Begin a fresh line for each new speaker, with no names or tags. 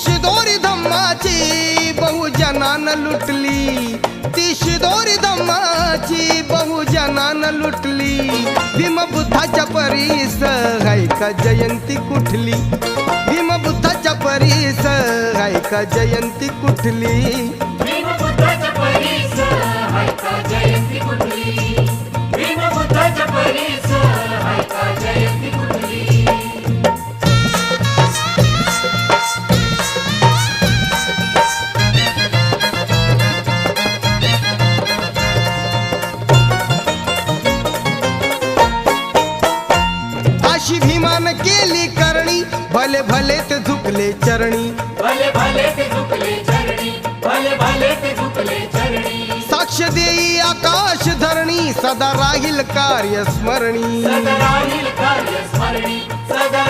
शिदोरी धम्माची बहुजनान लुटली. ती शिदोरी धम्माची बहुजनान लुटली. भीमबुद्धाच्या परीस हाय जयंती कुठली? भीमबुद्धाच्या परीस हाय जयंती कुठली? भीमान केली करणी भले भले ते झुकले चरणी.
भले भले ते झुकले चरणी भले भले ते झुकले चरणी.
साक्ष देई आकाश धरणी सदा राहील कार्य स्मरणी.
सदा राहील कार्य स्मरणी सदा